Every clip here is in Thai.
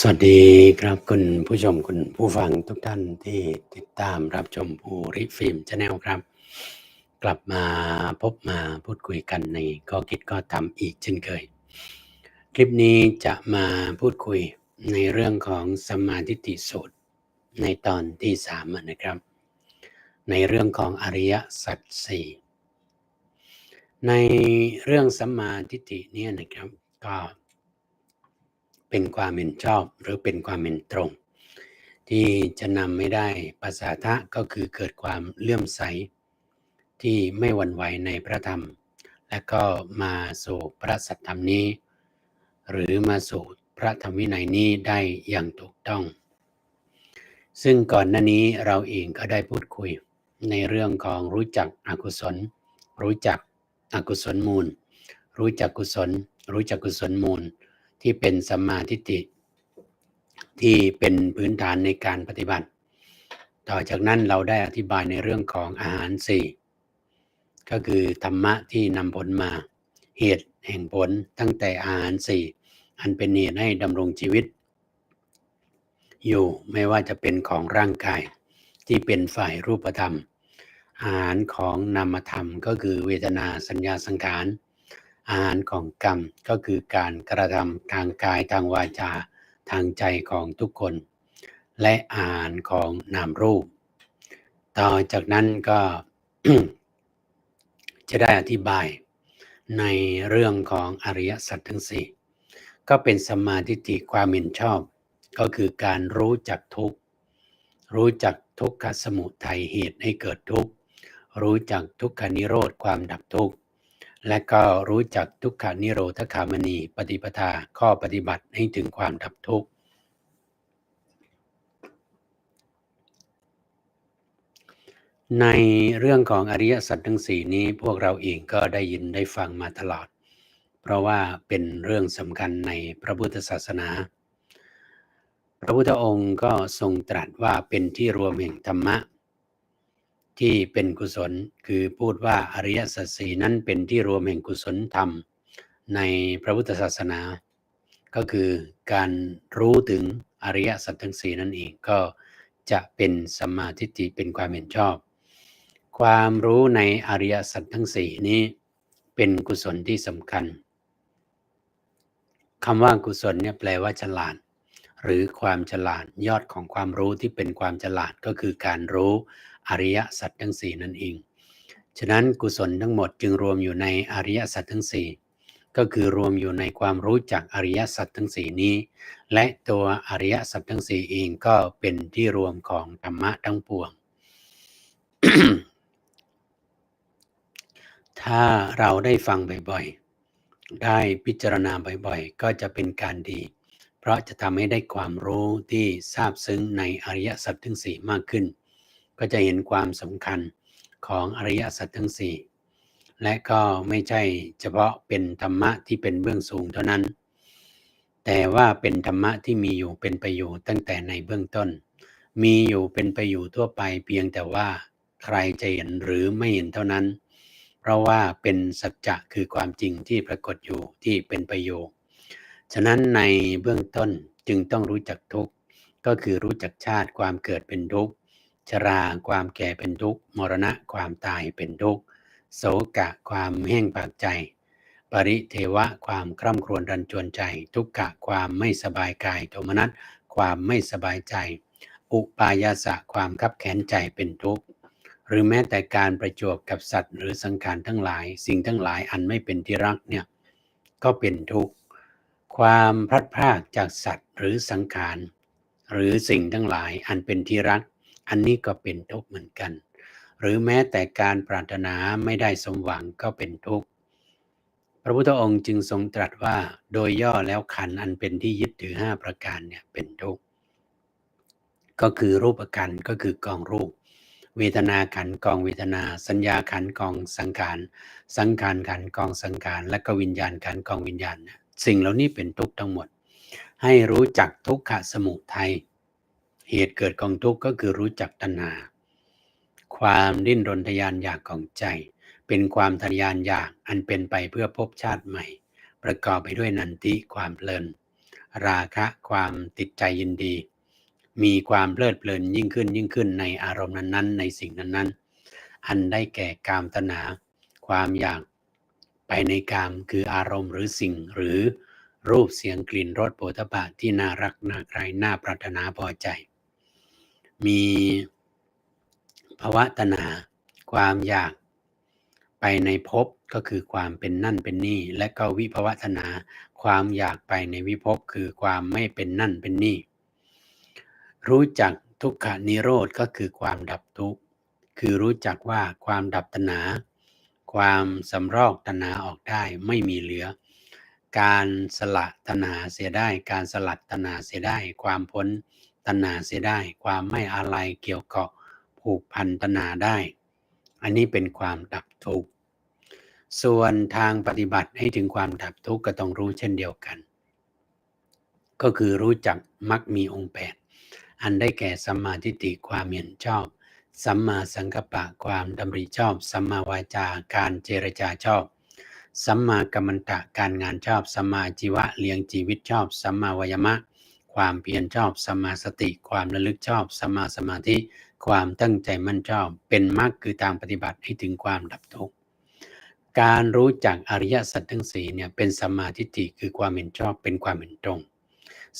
สวัสดีครับคุณผู้ชมคุณผู้ฟังทุกท่านที่ติดตามรับชมภูริฟิล์มชาแนลครับ กลับมาพบมาพูดคุยกันในก็คิดก็ทำอีกเช่นเคย คลิปนี้จะมาพูดคุยในเรื่องของสมมาธิฏฐิสูตรในตอนที่สามนะครับ ในเรื่องของอริยสัจสี่ในเรื่องสัมมาทิฏฐิเนี่ยนะครับก็ เป็นความเห็นชอบหรือเป็นความเห็นตรง ที่จะนำไม่ได้ภาษาทะก็คือเกิดความเลื่อมใส ที่ไม่หวั่นไหวในพระธรรม และก็มาสู่พระสัทธรรมนี้ หรือมาสู่พระธรรมวินัยนี้ได้อย่างถูกต้อง ซึ่งก่อนหน้านี้เราเองก็ได้พูดคุยในเรื่องของรู้จักอกุศล รู้จักอกุศลมูล รู้จักกุศล รู้จักกุศลมูล ที่เป็นสัมมาทิฏฐิที่เป็นพื้นฐานในการปฏิบัติ ต่อจากนั้นเราได้อธิบายในเรื่องของอาหารสี่ก็คือธรรมะที่นำผลมาเหตุแห่งผลตั้งแต่อาหารสี่อันเป็นเหตุให้ดำรงชีวิต อยู่ไม่ว่าจะเป็นของร่างกายที่เป็นฝ่ายรูปธรรม อาหารของนามธรรมก็คือเวทนาสัญญาสังขาร อาหารของกรรมก็คือการกระทำทางกายทางวาจาทางใจของทุกคน และอาหารของนามรูป ต่อจากนั้นก็จะได้อธิบายในเรื่องของอริยสัจทั้งสี่ก็เป็นสมมาทิฏฐิความเห็นชอบ ก็คือการรู้จักทุกรู้จักทุกขสมุทัยเหตุให้เกิดทุกรู้จักทุกขานิโรธความดับทุกข์ และก็รู้จักทุกขานิโรธคามณี ปฏิปทาข้อปฏิบัติให้ถึงความดับทุกข์ ในเรื่องของอริยสัจทั้งสี่นี้พวกเราเองก็ได้ยินได้ฟังมาตลอด เพราะว่าเป็นเรื่องสำคัญในพระพุทธศาสนา พระพุทธองค์ก็ทรงตรัสว่าเป็นที่รวมแห่งธรรมะ ที่เป็นกุศล คือพูดว่าอริยสัจสีนั้นเป็นที่รวมแห่งกุศลธรรม ในพระพุทธศาสนา ก็คือการรู้ถึงอริยสัจทั้งสี่นั่นเองก็จะเป็นสัมมาทิฏฐิเป็นความเห็นชอบ ความรู้ในอริยสัจทั้งสี่นี้เป็นกุศลที่สำคัญคำว่ากุศลเนี่ยแปลว่าฉลาด หรือความฉลาดยอดของความรู้ที่เป็นความฉลาดก็คือการรู้ อริยสัจทั้งสี่นั่นเอง ฉะนั้นกุศลทั้งหมดจึงรวมอยู่ในอริยสัจทั้งสี่ก็คือรวมอยู่ในความรู้จักอริยสัจทั้งสี่นี้ และตัวอริยสัจทั้งสี่เองก็เป็นที่รวมของธรรมะทั้งปวง ถ้าเราได้ฟังบ่อยๆ ได้พิจารณาบ่อยๆ ก็จะเป็นการดี เพราะจะทำให้ได้ความรู้ที่ทราบซึ้งในอริยสัจทั้งสี่มากขึ้น ก็จะเห็นความสำคัญของอริยสัจทั้งสี่และก็ไม่ใช่เฉพาะเป็นธรรมะที่เป็นเบื้องสูงเท่านั้น แต่ว่าเป็นธรรมะที่มีอยู่เป็นไปอยู่ตั้งแต่ในเบื้องต้น มีอยู่เป็นไปอยู่ทั่วไปเพียงแต่ว่าใครจะเห็นหรือไม่เห็นเท่านั้น เพราะว่าเป็นสัจจะคือความจริงที่ปรากฏอยู่ที่เป็นประโยชน์ ฉะนั้นในเบื้องต้นจึงต้องรู้จักทุกข์ก็คือรู้จักชาติความเกิดเป็นทุกข์ ชราความแก่เป็นทุกข์ มรณะความตายเป็นทุกข์โศกะความแห้งปากใจ ปริเทวะความคร่ำครวญรันจวนใจ ทุกขะความไม่สบายกายโทมนัสความไม่สบายใจ อุปายาสะความคับแค้นใจเป็นทุกข์ หรือแม้แต่การประจวบกับสัตว์ หรือสังขารทั้งหลาย สิ่งทั้งหลายอันไม่เป็นที่รักเนี่ยก็เป็นทุกข์ ความพลัดพรากจากสัตว์หรือสังขารหรือสิ่งทั้งหลายอันเป็นที่รัก อันนี้ก็เป็นทุกข์เหมือนกัน หรือแม้แต่การปรารถนาไม่ได้สมหวังก็เป็นทุกข์พระพุทธองค์จึงทรงตรัสว่าโดยย่อแล้วขันอันเป็นที่ยึดถือห้าประการเนี่ยเป็นทุกข์ก็คือรูปขันก็คือกองรูป เวทนาขันกองเวทนา สัญญาขันกองสังขารสังขารขันกองสังขารและก็วิญญาณขันกองวิญญาณ สิ่งเหล่านี้เป็นทุกข์ทั้งหมด ให้รู้จักทุกขะสมุทัย เหตุเกิดของทุกข์ก็คือรู้จักตัณหา ความดิ้นรนทยานอยากของใจ เป็นความทะยานอยากอันเป็นไปเพื่อพบชาติใหม่ ประกอบไปด้วยนันทิความเพลิน ราคะความติดใจยินดี มีความเพลิดเพลินยิ่งขึ้นยิ่งขึ้นในอารมณ์นั้นๆ ในสิ่งนั้นๆ อันได้แก่กามตนา ความอยากไปในกามคืออารมณ์หรือสิ่งหรือรูปเสียงกลิ่นรสโผฏฐะที่น่ารักน่าใครน่าปรารถนาพอใจ มีภาวะตนาความอยากไปในภพก็คือความเป็นนั่นเป็นนี่ และก็วิภวตนา ความอยากไปในวิภพคือความไม่เป็นนั่นเป็นนี่ รู้จักทุกขานิโรธก็คือความดับทุกข์คือรู้จักว่าความดับตนา ความสำรอกตนาออกได้ไม่มีเหลือ การสละตนาเสียได้ การสลัดตนาเสียได้ ความพ้น ตนาเสียได้ ความไม่อะไรเกี่ยวกาะผูกพันตนาได้ อันนี้เป็นความดับทุกข์ส่วนทางปฏิบัติให้ถึงความดับทุกข์ก็ต้องรู้เช่นเดียวกัน ก็คือรู้จักมักมีองค์แปดอันได้แก่สัมมาทิฏฐิความเห็นชอบ สัมมาสังกัปปะความดำริชอบ สัมมาวาจาการเจรจาชอบ สัมมากัมมันตะการงานชอบ สัมมาจีวะเลี้ยงชีวิตชอบ สัมมาวายมะ ความเพียรชอบสมาสติ ความระลึกชอบสมาสมาธิ ความตั้งใจมั่นชอบ เป็นมรรคคือทางปฏิบัติให้ถึงความดับทุกข์การรู้จักอริยสัจทั้งสี่เนี่ยเป็นสมาทิฏฐิคือความเห็นชอบเป็นความเห็นตรง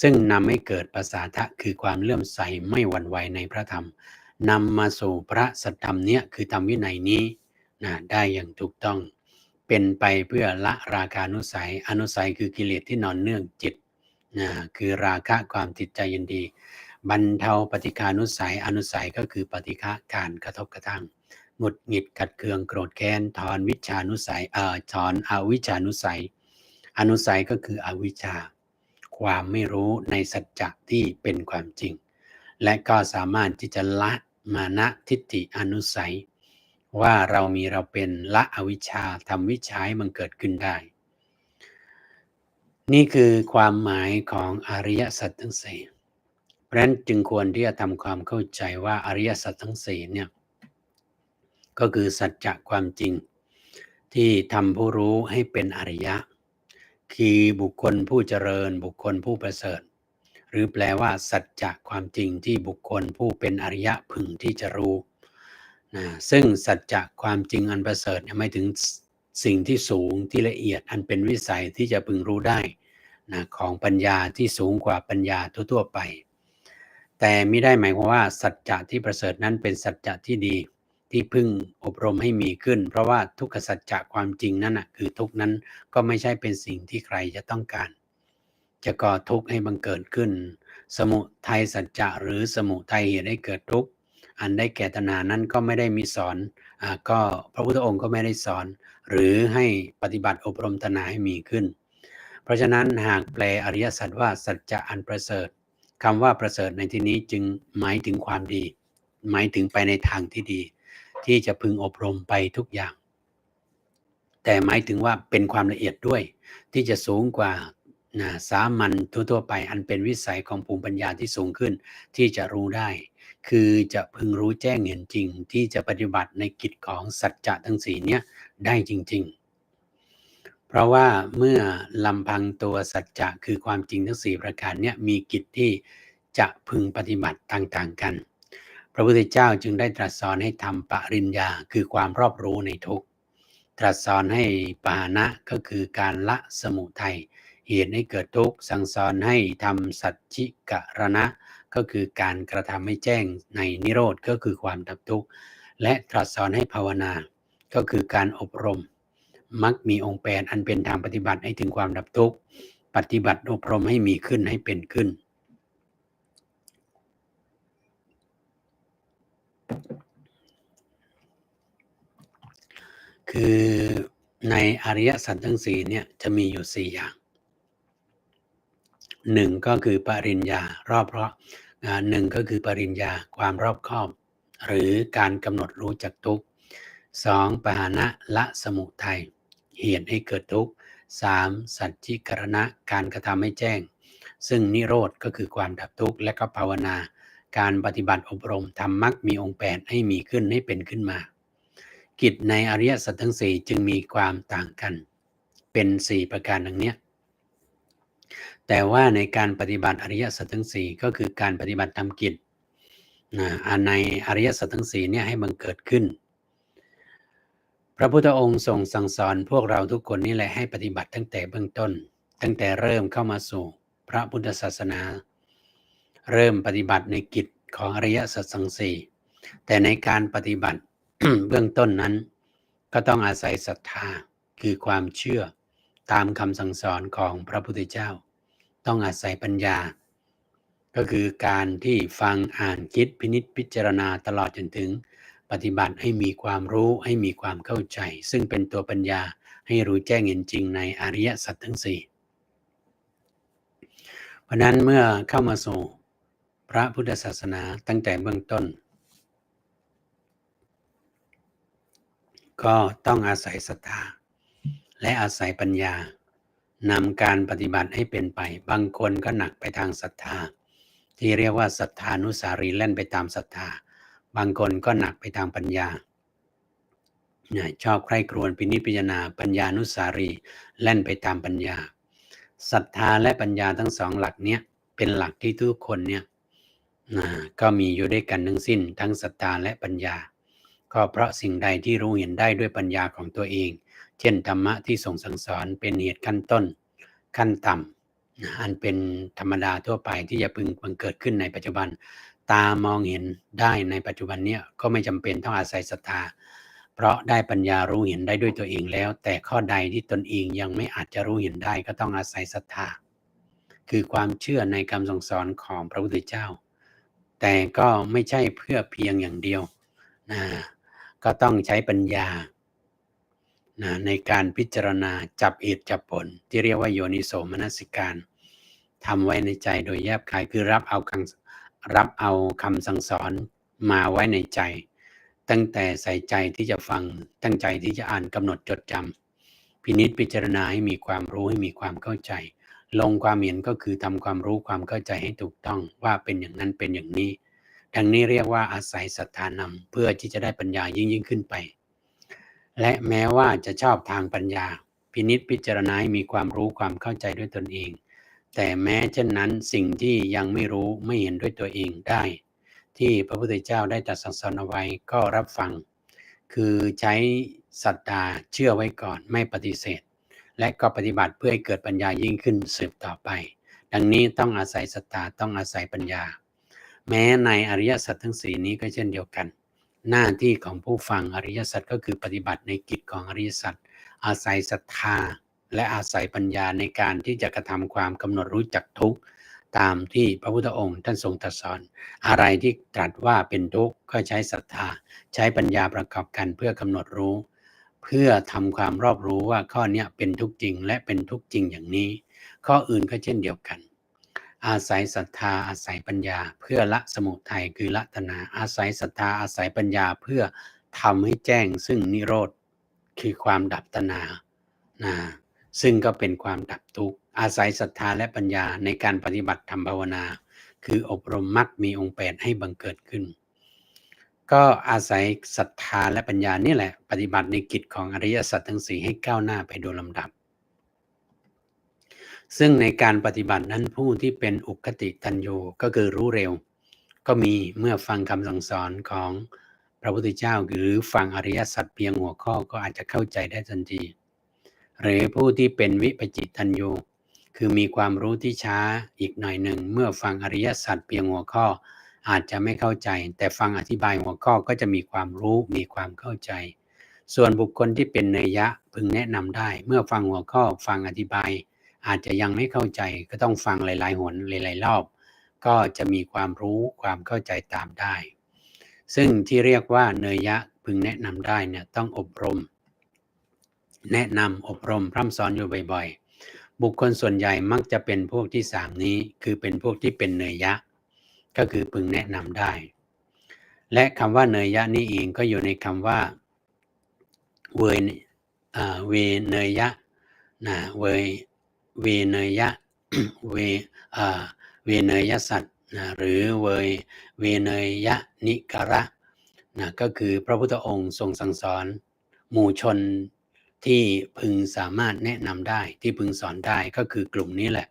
ซึ่งนำให้เกิดภาษาทะคือความเลื่อมใสไม่หวั่นไหวในพระธรรมนำมาสู่พระสัทธรรมเนี่ยคือธรรมวินัยนี้นะได้อย่างถูกต้อง เป็นไปเพื่อละราคานุสัย อนุสัยคือกิเลสที่นอนเนื่องจิต นะคือราคะความติดใจยินดี บรรเทาปฏิคานุสัยอนุสัยก็คือปฏิฆะการกระทบกระทั่งหงุดหงิดขัดเคืองโกรธแค้นถอนวิชานุสัยเอ่อถอนอวิชานุสัย อนุสัยก็คืออวิชชา ความไม่รู้ในสัจจะที่เป็นความจริง และก็สามารถที่จะละมานะทิฏฐิอนุสัย ว่าเรามีเราเป็นละอวิชชาทำวิชาให้มันเกิดขึ้นได้ นี่คือความหมายของอริยสัจทั้งสี่เพราะนั้นจึงควรที่จะทำความเข้าใจว่าอริยสัจทั้งสี่เนี่ยก็คือสัจจะความจริง ที่ทำผู้รู้ให้เป็นอริยะ คือบุคคลผู้เจริญบุคคลผู้ประเสริฐ หรือแปลว่า สัจจะความจริงที่บุคคลผู้เป็นอริยะพึงที่จะรู้นะซึ่งสัจจะความจริงอันประเสริฐหมายถึงสิ่งที่สูงที่ละเอียดอันเป็นวิสัยที่จะพึงรู้ได้ นะของปัญญาที่สูงกว่าปัญญาทั่วๆไป แต่ไม่ได้หมายความว่า สัจจะที่ประเสริฐนั้นเป็นสัจจะที่ดีที่พึ่งอบรมให้มีขึ้น เพราะว่าทุกขสัจจะความจริงนั้นนะคือทุกนั้นก็ไม่ใช่เป็นสิ่งที่ใครจะต้องการ จะก่อทุกข์ให้บังเกิดขึ้น สมุทัยสัจจะหรือสมุทัยเหตุให้เกิดทุกข์อันได้แก่ตนานั้นก็ไม่ได้มีสอนอ่าก็พระพุทธองค์ก็ไม่ได้สอน หรือให้ปฏิบัติอบรมตนาให้มีขึ้น เพราะฉะนั้นหากแปลอริยสัจว่าสัจจะอันประเสริฐคำว่าประเสริฐในที่นี้จึงหมายถึงความดี หมายถึงไปในทางที่ดี ที่จะพึงอบรมไปทุกอย่าง แต่หมายถึงว่าเป็นความละเอียดด้วย ที่จะสูงกว่านะสามัญทั่วๆไปอันเป็นวิสัยของภูมิปัญญาที่สูงขึ้นที่จะรู้ได้ คือจะพึงรู้แจ้งเห็นจริง ที่จะปฏิบัติในกิจของสัจจะทั้งสี่เนี้ยได้จริง ๆ เพราะว่าเมื่อลำพังตัวสัจจะคือความจริงทั้งสี่ประการเนี่ยมีกิจที่จะพึงปฏิบัติต่างๆกัน พระพุทธเจ้าจึงได้ตรัสสอนให้ทำปริญญาคือความรอบรู้ในทุกตรัสสอนให้ปานะก็คือการละสมุทัยเหตุให้เกิดทุกข์สั่งสอนให้ทำสัจจิกรณะ ก็คือการกระทำให้แจ้งในนิโรธก็คือความดับทุกข์และตรัสสอนให้ภาวนา ก็คือการอบรม มักมีองค์แปดอันเป็นทางปฏิบัติให้ถึงความดับทุกข์ ปฏิบัติอบรมให้มีขึ้นให้เป็นขึ้น คือในอริยสัจทั้งสี่เนี่ยจะมีอยู่สี่อย่างหนึ่งก็คือปริญญารอบเพราะหนึ่งก็คือปริญญาความรอบคอบ หรือการกำหนดรู้จักทุกสองปหานะละสมุทัย เหตุให้เกิดทุกข์สามสัจจิกรณะการกระทำให้แจ้ง ซึ่งนิโรธก็คือความดับทุกข์และก็ภาวนา การปฏิบัติอบรมทำมักมีองค์แปดให้มีขึ้นให้เป็นขึ้นมา กิจในอริยสัจทั้งสี่จึงมีความต่างกัน เป็นสี่ประการดังนี้แต่ว่าในการปฏิบัติอริยสัจทั้งสี่ก็คือการปฏิบัติทำกิจนะในอริยสัจทั้งสี่เนี่ยให้มันเกิดขึ้น พระพุทธองค์ทรงสั่งสอนพวกเราทุกคนนี่แหละให้ปฏิบัติตั้งแต่เบื้องต้น ตั้งแต่เริ่มเข้ามาสู่พระพุทธศาสนา เริ่มปฏิบัติในกิจของอริยสัจทั้งสี่แต่ในการปฏิบัติเบื้องต้นนั้น ก็ต้องอาศัยศรัทธาคือความเชื่อตามคำสั่งสอนของพระพุทธเจ้า ต้องอาศัยปัญญา ก็คือการที่ฟังอ่านคิดพินิษพิจารณาตลอดจนถึง ปฏิบัติให้มีความรู้ให้มีความเข้าใจ ซึ่งเป็นตัวปัญญาให้รู้แจ้งเห็นจริงในอริยสัจทั้งสี่เพราะนั้นเมื่อเข้ามาสู่พระพุทธศาสนาตั้งแต่เบื้องต้น ก็ต้องอาศัยศรัทธาและอาศัยปัญญานำการปฏิบัติให้เป็นไป บางคนก็หนักไปทางศรัทธา ที่เรียกว่าศรัทธานุสารีเล่นไปตามศรัทธา บางคนก็หนักไปทางปัญญาชอบใคร่ครวญพินิจพิจารณาปัญญานุสารีเล่นไปตามปัญญาศรัทธาและปัญญาทั้งสองหลักเนี้ยเป็นหลักที่ทุกคนเนี่ยก็มีอยู่ด้วยกันทั้งสิ้น ทั้งศรัทธาและปัญญา ก็เพราะสิ่งใดที่รู้เห็นได้ด้วยปัญญาของตัวเอง เช่นธรรมะที่ส่งสั่งสอนเป็นเหตุขั้นต้น ขั้นต่ำอันเป็นธรรมดาทั่วไปที่จะพึงบังเกิดขึ้นในปัจจุบัน ตามองเห็นได้ในปัจจุบันเนี้ยก็ไม่จำเป็นต้องอาศัยศรัทธา เพราะได้ปัญญารู้เห็นได้ด้วยตัวเองแล้ว แต่ข้อใดที่ตนเองยังไม่อาจจะรู้เห็นได้ก็ต้องอาศัยศรัทธา คือความเชื่อในคำสั่งสอนของพระพุทธเจ้า แต่ก็ไม่ใช่เพื่อเพียงอย่างเดียวนะก็ต้องใช้ปัญญานะในการพิจารณาจับเหตุจับผล ที่เรียกว่าโยนิโสมนสิการทำไว้ในใจโดยแยบคายคือรับเอาคำ รับเอาคำสั่งสอนมาไว้ในใจ ตั้งแต่ใส่ใจที่จะฟังตั้งใจที่จะอ่านกำหนดจดจำพินิษพิจารณาให้มีความรู้ให้มีความเข้าใจ ลงความเห็นก็คือทำความรู้ความเข้าใจให้ถูกต้องว่าเป็นอย่างนั้นเป็นอย่างนี้ดังนี้เรียกว่าอาศัยศรัทธานำเพื่อที่จะได้ปัญญายิ่งยิ่งขึ้นไป และแม้ว่าจะชอบทางปัญญา พินิษพิจารณาให้มีความรู้ความเข้าใจด้วยตนเอง แต่แม้เช่นนั้นสิ่งที่ยังไม่รู้ไม่เห็นด้วยตัวเองได้ ที่พระพุทธเจ้าได้ตรัสสอนเอาไว้ก็รับฟัง คือใช้ศรัทธาเชื่อไว้ก่อนไม่ปฏิเสธ และก็ปฏิบัติเพื่อให้เกิดปัญญายิ่งขึ้นสืบต่อไป ดังนี้ต้องอาศัยศรัทธาต้องอาศัยปัญญา แม้ในอริยสัจทั้งสี่นี้ก็เช่นเดียวกัน หน้าที่ของผู้ฟังอริยสัจก็คือปฏิบัติในกิจของอริยสัจอาศัยศรัทธา และอาศัยปัญญาในการที่จะกระทำความกำหนดรู้จักทุกข์ตามที่พระพุทธองค์ท่านทรงตรัสสอน อะไรที่ตรัสว่าเป็นทุกข์ก็ใช้ศรัทธา ใช้ปัญญาประกอบกันเพื่อกำหนดรู้ เพื่อทำความรอบรู้ว่าข้อนี้เป็นทุกข์จริง และเป็นทุกข์จริงอย่างนี้ ข้ออื่นก็เช่นเดียวกัน อาศัยศรัทธาอาศัยปัญญา เพื่อละสมุทัยคือละตนาอาศัยศรัทธาอาศัยปัญญาเพื่อทำให้แจ้งซึ่งนิโรธคือความดับตนานะ ซึ่งก็เป็นความดับทุกข์อาศัยศรัทธาและปัญญาในการปฏิบัติธรรมภาวนา คืออบรมมรรคมีองค์แปดให้บังเกิดขึ้น ก็อาศัยศรัทธาและปัญญานี่แหละ ปฏิบัติในกิจของอริยสัจทั้งสี่ให้ก้าวหน้าไปโดยลำดับ ซึ่งในการปฏิบัตินั้นผู้ที่เป็นอุคติตัญโยก็คือรู้เร็ว ก็มีเมื่อฟังคำสั่งสอนของพระพุทธเจ้าหรือฟังอริยสัจเพียงหัวข้อก็อาจจะเข้าใจได้ทันที หรือผู้ที่เป็นวิปจิตตัญโยคือมีความรู้ที่ช้าอีกหน่อยหนึ่ง เมื่อฟังอริยสัจเพียงหัวข้ออาจจะไม่เข้าใจ แต่ฟังอธิบายหัวข้อก็จะมีความรู้มีความเข้าใจ ส่วนบุคคลที่เป็นเนยะพึงแนะนำได้ เมื่อฟังหัวข้อฟังอธิบาย อาจจะยังไม่เข้าใจก็ต้องฟังหลายๆหนหลายๆรอบ ก็จะมีความรู้ความเข้าใจตามได้ ซึ่งที่เรียกว่าเนยยะพึงแนะนำได้เนี่ยต้องอบรม แนะนำอบรมพร่ำสอนอยู่บ่อยๆ บุคคลส่วนใหญ่มักจะเป็นพวกที่สามนี้ คือเป็นพวกที่เป็นเนยยะ ก็คือพึงแนะนำได้ และคำว่าเนยยะนี้เองก็อยู่ในคำว่าเวเวเนยยะนะเวเวเนยยะเวเวเนยสัตว์นะหรือเวเวเนยยะนิกระนะก็คือพระพุทธองค์ทรงสั่งสอน หมู่ชน ที่พึงสามารถแนะนำได้ที่พึงสอนได้ก็คือกลุ่มนี้แหละ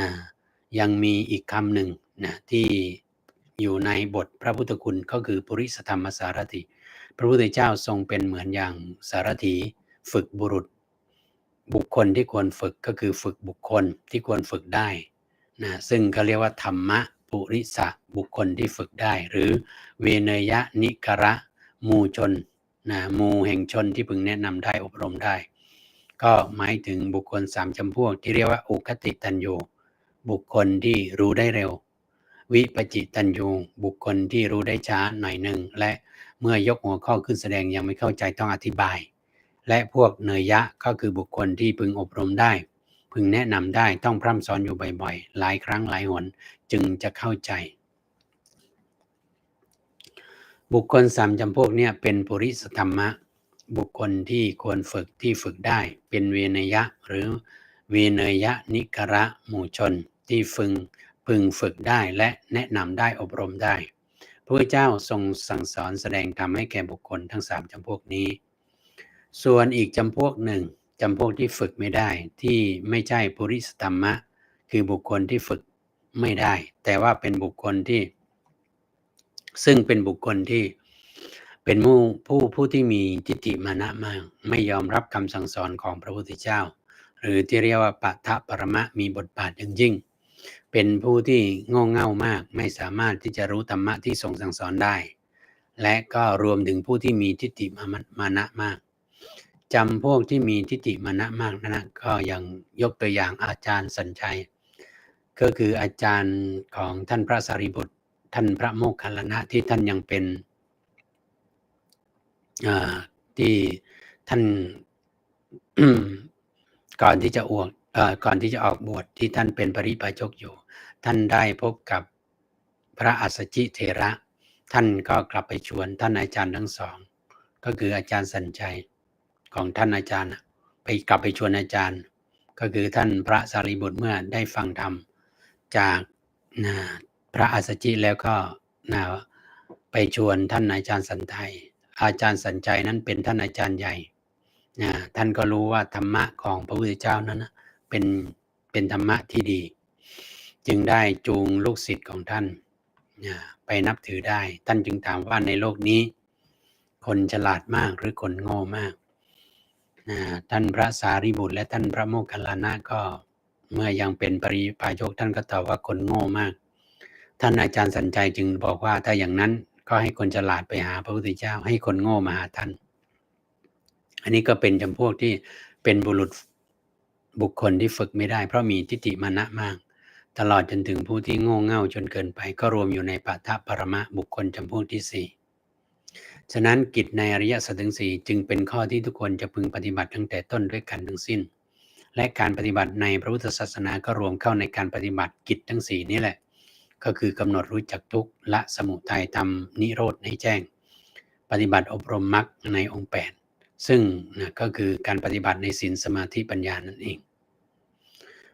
นะยังมีอีกคำหนึ่งนะที่อยู่ในบทพระพุทธคุณก็คือปุริสธรรมสารถิ พระพุทธเจ้าทรงเป็นเหมือนอย่างสารถี ฝึกบุรุษ บุคคลที่ควรฝึกก็คือฝึกบุคคลที่ควรฝึกได้นะซึ่งเขาเรียกว่าธรรมะปุริสะบุคคลที่ฝึกได้ หรือเวเนยะนิกระมูชน นะหมูแห่งชนที่พึงแนะนำได้อบรมได้ ก็หมายถึงบุคคลสามจำพวกที่เรียกว่าอุคติตันโยบุคคลที่รู้ได้เร็ว วิปจิตันยูบุคคลที่รู้ได้ช้าหน่อยหนึ่งและเมื่อยกหัวข้อขึ้นแสดงยังไม่เข้าใจต้องอธิบาย และพวกเนยยะก็คือบุคคลที่พึงอบรมได้ พึงแนะนำได้ต้องพร่ำสอนอยู่บ่อยๆ หลายครั้งหลายหนจึงจะเข้าใจ บุคคลสามจำพวกเนี่ยเป็นปุริสธรรมะ บุคคลที่ควรฝึกที่ฝึกได้ เป็นเวนยะหรือเวนยะนิกระหมู่ชนที่ฝึงพึงฝึกได้และแนะนำได้อบรมได้ พระเจ้าทรงสั่งสอนแสดงธรรมให้แก่บุคคลทั้งสามจำพวกนี้ ส่วนอีกจำพวกหนึ่งจำพวกที่ฝึกไม่ได้ที่ไม่ใช่ปุริสธรรมะ คือบุคคลที่ฝึกไม่ได้ แต่ว่าเป็นบุคคลที่ ซึ่งเป็นบุคคลที่เป็นผู้ผู้ผู้ที่มีทิฏฐิมานะมาก ไม่ยอมรับคำสั่งสอนของพระพุทธเจ้า หรือที่เรียกว่าปัทะปรมะมีบทบาทอย่างยิ่ง เป็นผู้ที่โง่เง่ามาก ไม่สามารถที่จะรู้ธรรมะที่ทรงสั่งสอนได้ และก็รวมถึงผู้ที่มีทิฏฐิมานะมากจำพวกที่มีทิฏฐิมานะมากนะก็ย่างยกตัวอย่างอาจารย์สัญชัย ก็คืออาจารย์ของท่านพระสารีบุตร ท่านพระโมคคัลลานะที่ท่านยังเป็นที่ท่านก่อนที่จะอวกก่อนที่จะออกบวชที่ท่านเป็นปริปาชกอยู่ ท่านได้พบกับพระอัสสชิเทระ ท่านก็กลับไปชวนท่านอาจารย์ทั้งสอง ก็คืออาจารย์สัญชัยของท่านอาจารย์ ไปกลับไปชวนอาจารย์ ก็คือท่านพระสารีบุตรเมื่อได้ฟังธรรมจากนะ พระอัสสชิแล้วก็นะไปชวนท่านอาจารย์สันไทยอาจารย์สัญชัยนั้นเป็นท่านอาจารย์ใหญ่นะท่านก็รู้ว่าธรรมะของพระพุทธเจ้านั้นเป็นเป็นธรรมะที่ดี จึงได้จูงลูกศิษย์ของท่านนะไปนับถือได้ ท่านจึงถามว่าในโลกนี้ คนฉลาดมากหรือคนโง่มากนะท่านพระสารีบุตร และท่านพระโมคคัลลานะก็เมื่อยังเป็นปริพาโยคท่านก็ตอบว่าคนโง่มาก ท่านอาจารย์สัญชัยจึงบอกว่าถ้าอย่างนั้นก็ให้คนฉลาดไปหาพระพุทธเจ้า ให้คนโง่มาหาท่าน อันนี้ก็เป็นจำพวกที่เป็นบุรุษบุคคลที่ฝึกไม่ได้ เพราะมีทิฏฐิมานะมาก ตลอดจนถึงผู้ที่โง่เง่าจนเกินไป ก็รวมอยู่ในปัทภปรมะบุคคลจำพวกที่สี่ฉะนั้นกิจในอริยสัจทั้งสี่จึงเป็นข้อที่ทุกคนจะพึงปฏิบัติตั้งแต่ต้นด้วยกันทั้งสิ้น และการปฏิบัติในพระพุทธศาสนาก็รวมเข้าในการปฏิบัติกิจทั้งสี่นี้แหละ ก็คือกำหนดรู้จักทุกขละสมุทัยทำนิโรธให้แจ้ง ปฏิบัติอบรมมรรคในองค์แปดซึ่งนะก็คือการปฏิบัติในศีลสมาธิปัญญานั่นเอง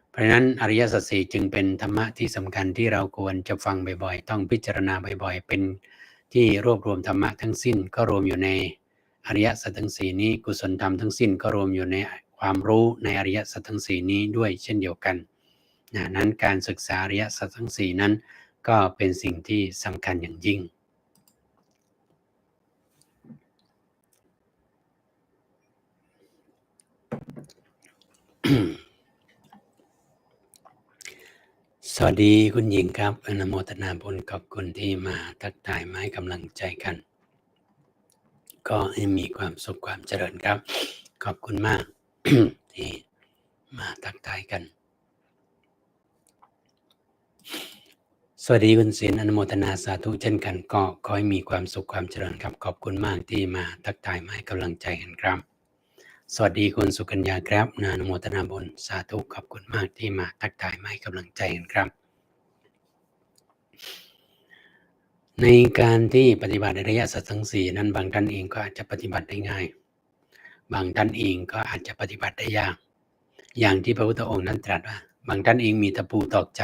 เพราะฉะนั้นอริยสัจสี่จึงเป็นธรรมะที่สำคัญที่เราควรจะฟังบ่อยๆ ต้องพิจารณาบ่อยๆ เป็นที่รวบรวมธรรมะทั้งสิ้นก็รวมอยู่ในอริยสัจทั้งสี่นี้กุศลธรรมทั้งสิ้นก็รวมอยู่ในความรู้ในอริยสัจทั้งสี่นี้ด้วยเช่นเดียวกัน นั้นการศึกษาอริยสัจทั้งสี่นั้น ก็เป็นสิ่งที่สำคัญอย่างยิ่ง สวัสดีคุณหญิงครับอนโมทนาบุญขอบคุณที่มาทักทายมาให้กำลังใจกัน ก็ให้มีความสุขความเจริญครับ ขอบคุณมากที่มาทักทายกัน สวัสดีคุณศิลอนุโมทนาสาธุเช่นกันก็ขอให้มีความสุขความเจริญครับ ขอบคุณมากที่มาทักทายมาให้กำลังใจกันครับ สวัสดีคุณสุกัญญาครับนานโมทนาบนสาธุขอบคุณมากที่มาทักทายมาให้กำลังใจกันครับ ในการที่ปฏิบัติในระยะสัตว์ทั้งสี่นั้นบางท่านเองก็อาจจะปฏิบัติได้ง่าย บางท่านเองก็อาจจะปฏิบัติได้ยาก อย่างที่พระพุทธองค์นั้นตรัสว่า บางท่านเองมีตะปูตอกใจ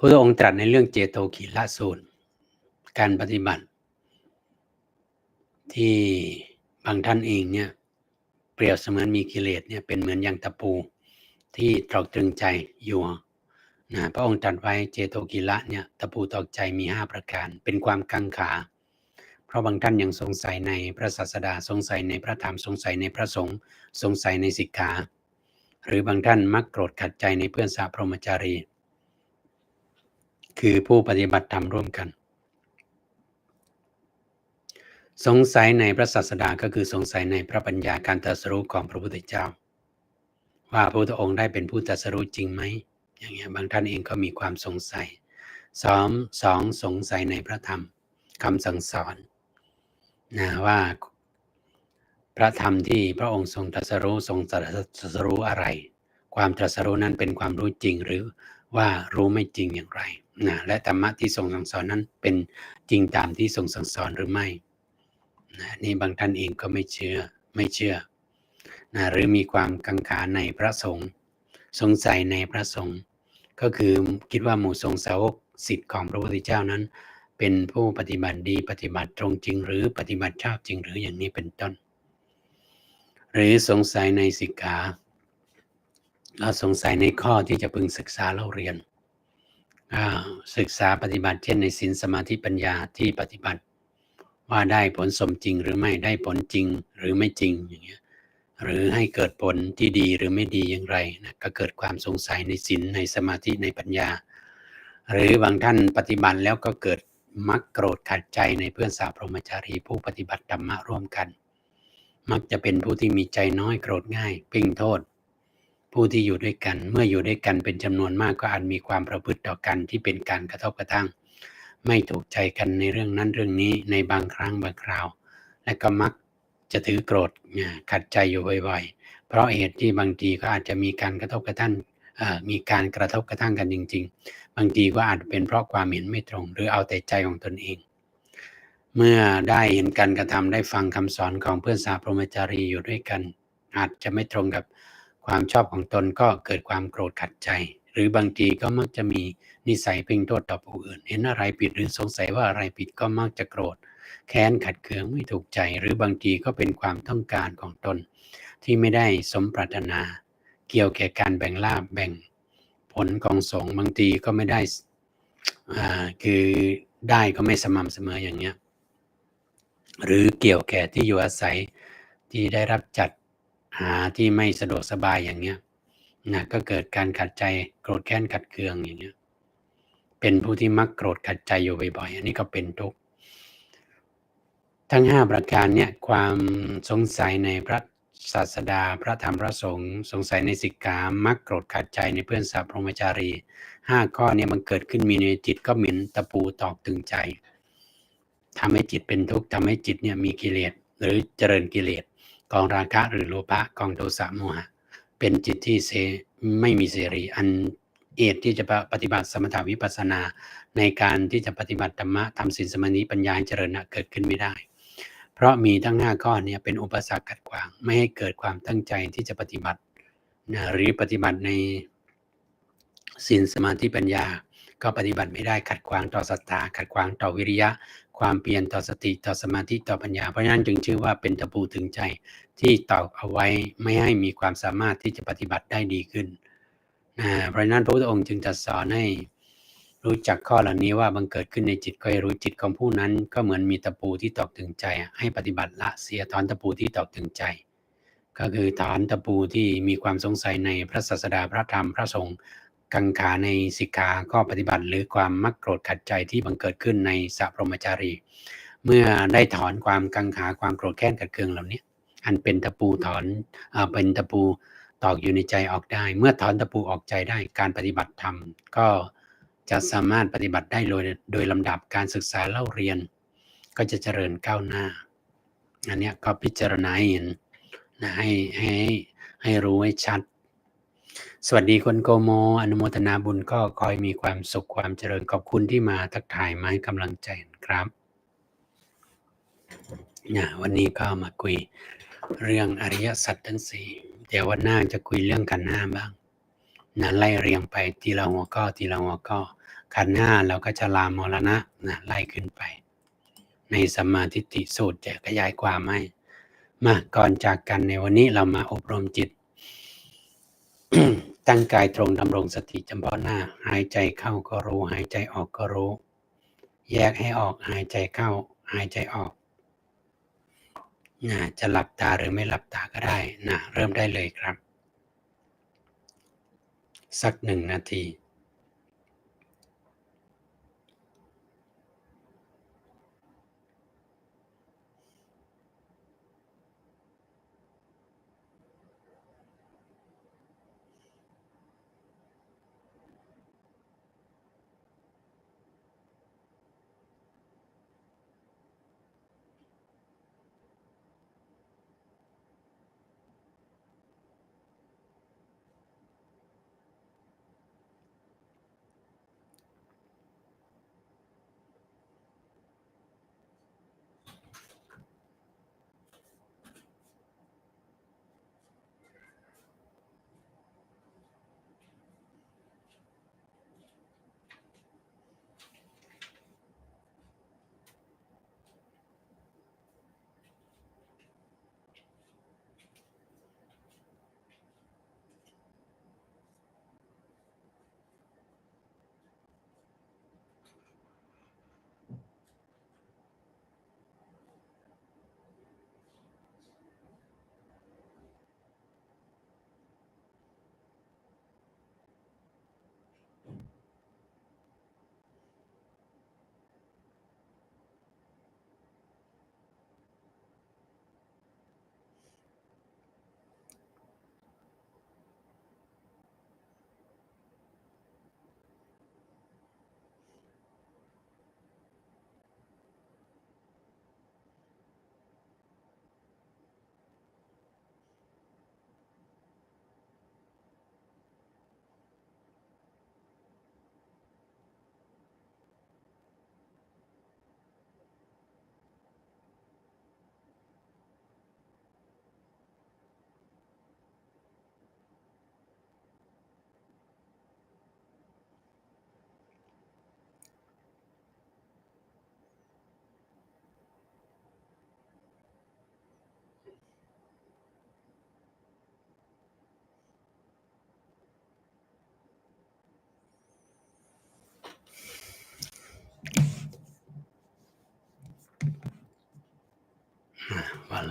พระองค์ตรัสในเรื่องเจโตขีละสูตรการปฏิบัติ ที่บางท่านเองเนี่ยเปรียบเสมือนมีกิเลสเนี่ยเป็นเหมือนอย่างตะปูที่ตรอกตรึงใจอยู่นะพระองค์ตรัสไว้เจโตกิละเนี่ยตะปูตอกใจมีห้าประการ เป็นความกังขา เพราะบางท่านยังสงสัยในพระศาสดาสงสัยในพระธรรมสงสัยในพระสงฆ์สงสัยในสิกขา หรือบางท่านมักโกรธขัดใจในเพื่อนสาพรหมจารี คือผู้ปฏิบัติธรรมร่วมกัน สงสัยในพระศาสดาก็คือสงสัยในพระปัญญาการตรัสรู้ของพระพุทธเจ้า ว่าพระพุทธองค์ได้เป็นผู้ตรัสรู้จริงไหมอย่างเงี้ยบางท่านเองก็มีความสงสัยสองสองสงสัยในพระธรรมคำสั่งสอนนะว่าพระธรรมที่พระองค์ทรงตรัสรู้ทรงตรัสรู้อะไร ความตรัสรู้นั้นเป็นความรู้จริงหรือว่ารู้ไม่จริงอย่างไร นะและธรรมะที่ทรงสั่งสอนนั้นเป็นจริงตามที่ทรงสั่งสอนหรือไม่นะนี่บางท่านเองก็ไม่เชื่อไม่เชื่อนะหรือมีความกังขาในพระสงฆ์สงสัยในพระสงฆ์ก็คือคิดว่าหมู่สงฆ์สาวกสิทธิ์ของพระพุทธเจ้านั้น เป็นผู้ปฏิบัติดีปฏิบัติตรงจริง หรือปฏิบัติชอบจริงหรืออย่างนี้เป็นต้น หรือสงสัยในสิกขาเราสงสัยในข้อที่จะพึงศึกษาเล่าเรียน ศึกษาปฏิบัติเช่นในสินสมาธิปัญญาที่ปฏิบัติ ว่าได้ผลสมจริงหรือไม่ได้ผลจริงหรือไม่จริงอย่างเงี้ยหรือให้เกิดผลที่ดีหรือไม่ดีอย่างไรนะก็เกิดความสงสัยในศีลในสมาธิในปัญญา หรือบางท่านปฏิบัติแล้วก็เกิดมักโกรธขัดใจในเพื่อนสาวพรหมจารีผู้ปฏิบัติธรรมะร่วมกัน มักจะเป็นผู้ที่มีใจน้อยโกรธง่าย ปิ้งโทษ ผู้ที่อยู่ด้วยกัน เมื่ออยู่ด้วยกันเป็นจำนวนมากก็อาจมีความประพฤติต่อกันที่เป็นการกระทบกระทั่ง ไม่ถูกใจกันในเรื่องนั้นเรื่องนี้ในบางครั้งบางคราว และก็มักจะถือโกรธขัดใจอยู่บ่อยๆ เพราะเหตุที่บางทีก็อาจจะมีการกระทบกระทั่งมีการกระทบกระทั่งกันจริง ๆ บางทีก็อาจเป็นเพราะความเห็นไม่ตรง หรือเอาแต่ใจของตนเอง เมื่อได้เห็นการกระทำได้ฟังคำสอนของเพื่อนสาพรหมจารีอยู่ด้วยกัน อาจจะไม่ตรงกับ ความชอบของตนก็เกิดความโกรธขัดใจ หรือบางทีก็มักจะมีนิสัยเพ่งโทษต่อผู้อื่น เห็นอะไรผิดหรือสงสัยว่าอะไรผิดก็มักจะโกรธ แค้นขัดเคืองไม่ถูกใจ หรือบางทีก็เป็นความต้องการของตน ที่ไม่ได้สมปรารถนา เกี่ยวแก่การแบ่งลาบแบ่งผลของสงบางทีก็ไม่ได้คือได้ก็ไม่สม่ำเสมออย่างเงี้ยหรือเกี่ยวแก่ที่อยู่อาศัยที่ได้รับจัด หาที่ไม่สะดวกสบายอย่างเงี้ยนะก็เกิดการขัดใจโกรธแค้นขัดเคืองอย่างเงี้ยเป็นผู้ที่มักโกรธขัดใจอยู่บ่อยๆอันนี้ก็เป็นทุกข์ทั้งห้าประการเนี่ยความสงสัยในพระศาสดาพระธรรมพระสงฆ์สงสัยในสิกขามักโกรธขัดใจในเพื่อนสาวพรหมจารีห้าข้อเนี่ยมันเกิดขึ้นมีในจิตก็เหม็นตะปูตอกตึงใจทำให้จิตเป็นทุกข์ทำให้จิตเนี่ยมีกิเลสหรือเจริญกิเลส กองราคะหรือโลภะกองโทสะโมหะ เป็นจิตที่เซไม่มีเสรีอันเอตที่จะปฏิบัติสมถาวิปัสนา ในการที่จะปฏิบัติธรรมะทำสินสมาธิปัญญาเจริญเกิดขึ้นไม่ได้ เพราะมีทั้งห้าข้อเนี้เป็นอุปสรรคขัดขวาง ไม่ให้เกิดความตั้งใจที่จะปฏิบัตินะหรือปฏิบัติในศีลสมาธิปัญญา ก็ปฏิบัติไม่ได้ขัดขวางต่อศรัทธาขัดขวางต่อวิริยะ ความเปลี่ยนต่อสติต่อสมาธิต่อปัญญา เพราะฉะนั้นจึงชื่อว่าเป็นตะปูถึงใจที่ตอกเอาไว้ไม่ให้มีความสามารถที่จะปฏิบัติได้ดีขึ้นนะเพราะฉะนั้นพระพุทธองค์จึงจะสอนให้รู้จักข้อเหล่านี้ว่าบังเกิดขึ้นในจิตก็ให้รู้จิตของผู้นั้น ก็เหมือนมีตะปูที่ตอกถึงใจ ให้ปฏิบัติละเสียถอนตะปูที่ตอกถึงใจ ก็คือถอนตะปูที่มีความสงสัยในพระศาสดาพระธรรมพระสงฆ์ กังขาในสิกขาก็ปฏิบัติ หรือความมักโกรธขัดใจที่บังเกิดขึ้นในสัพพมจารี เมื่อได้ถอนความกังขาความโกรธแค้นขัดเคืองเหล่านี้อันเป็นตะปูถอนอเป็นตะปูตอกอยู่ในใจออกได้ เมื่อถอนตะปูออกใจได้การปฏิบัติธรรมก็จะสามารถปฏิบัติได้โดยโดยลำดับการศึกษาเล่าเรียน ก็จะเจริญก้าวหน้า อันนี้ก็พิจารณาเห็นนะให้ให้ให้รู้ให้ชัด สวัสดีคนโกโม อนุโมทนาบุญก็คอยมีความสุขความเจริญขอบคุณที่มาทักทายมาให้กำลังใจครับนะวันนี้ก็มาคุยเรื่องอริยสัจทั้งสี่เดี๋ยววันหน้าจะคุยเรื่องขันห้าบ้างนะไล่เรียงไปทีละหัวข้อทีละหัวข้อขันห้าเราก็จะลามรณะนะไล่ขึ้นไป ในสัมมาทิฏฐิสูตรจะขยายความให้มาก่อนจากกันในวันนี้เรามาอบรมจิต ตั้งกายตรงดำรงสติจำเพาะหน้า หายใจเข้าก็รู้ หายใจออกก็รู้ แยกให้ออกหายใจเข้า หายใจออกนะจะหลับตาหรือไม่หลับตาก็ได้นะเริ่มได้เลยครับ สักหนึ่งนาที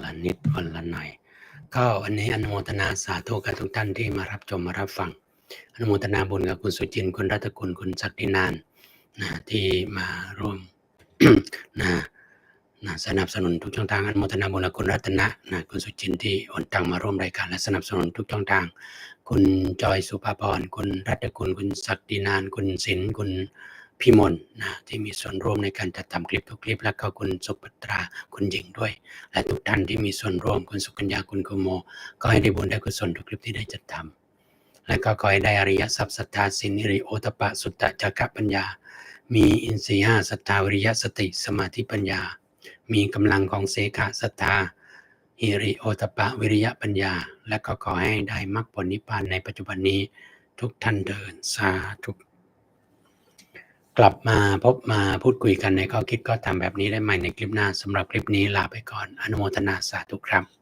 ละนิดวันละหน่อยก็วันนี้อนุโมทนาสาธุกับทุกท่านที่มารับชมมารับฟัง อนุโมทนาบุญกับคุณสุจินคุณรัตคุณคุณศักดินานนะที่มาร่วมนะนะสนับสนุนทุกช่องทางอนุโมทนาบุญกับคุณรัตนะนะคุณสุจินที่อนตังมาร่วมรายการและสนับสนุนทุกช่องทาง คุณจอยสุภาพรคุณรัตคุณคุณศักดินาน คุณศิลคุณ พิมลนะที่มีส่วนร่วมในการจัดทำคลิปทุกคลิป แล้วก็คุณสุภัตราคุณหญิงด้วย และทุกท่านที่มีส่วนร่วมคุณสุกัญญาคุณกุโม ก็ให้ได้บุญได้กุศลทุกคลิปที่ได้จัดทำและก็ขอให้ได้อริยทรัพย์ศรัทธาสินิริโอตปะสุตตะจักปัญญา มีอินทรีย์ห้าศรัทธาวิริยะสติสมาธิปัญญา มีกำลังของเสกะศรัทธาฮิริโอตปะวิริยะปัญญา และก็ขอให้ได้มรรคผลนิพพานในปัจจุบันนี้ทุกท่านเดินสาธุ กลับมาพบมาพูดคุยกันในข้อคิดก็ทำแบบนี้ได้ใหม่ในคลิปหน้าสำหรับคลิปนี้ลาไปก่อนอนุโมทนาสาธุครับ